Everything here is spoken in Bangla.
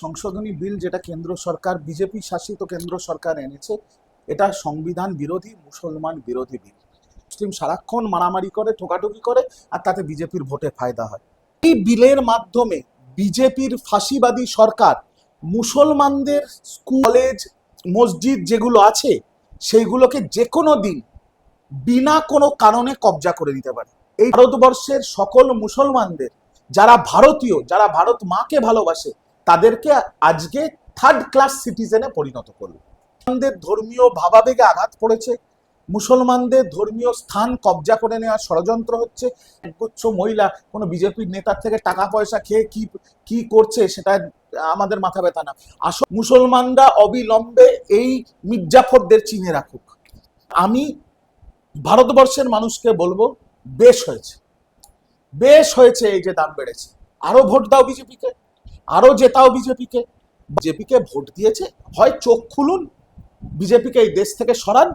সংশোধনী বিল যেটা কেন্দ্র সরকার, বিজেপি শাসিত কেন্দ্র সরকার এনেছে, এটা সংবিধান বিরোধী, মুসলমান বিরোধী বিল। মুসলিম সারাক্ষণ মারামারি করে, ঠোকাঠুকি করে, আর তাতে বিজেপির ভোটে ফায়দা হয়। এই বিলের মাধ্যমে বিজেপির ফাঁসিবাদী সরকার, মুসলমানদের স্কুল, কলেজ, মসজিদ যেগুলো আছে, সেইগুলোকে যে কোনো দিন বিনা কোনো কারণে কবজা করে নিতে পারে। এই ভারতবর্ষের সকল মুসলমানদের, যারা ভারতীয়, যারা ভারত মাকে ভালোবাসে তাদেরকে আজকে থার্ড ক্লাস সিটিজেনে পরিণত করল মুসলমানদের ধর্মীয় ভাবাবেগে আঘাত পড়েছে। মুসলমানদের ধর্মীয় স্থান কবজা করে নেওয়ার ষড়যন্ত্র হচ্ছে। একগুচ্ছ মহিলা, কোনো বিজেপির নেতার থেকে টাকা পয়সা খেয়ে কি কি করছে সেটা আমাদের মাথা ব্যথা না। আসল মুসলমানরা অবিলম্বে এই মির্জাফরদের চিনে রাখুক। আমি ভারতবর্ষের মানুষকে বলব, বেশ হয়েছে। বেশ হয়েছে এই যে দাম বেড়েছে। আরও ভোট দাও বিজেপিকে। আরও জেতাও বিজেপিকে। বিজেপিকে ভোট দিয়েছে। হয় চোখ খুলুন বিজেপিকে এই দেশ থেকে সরান।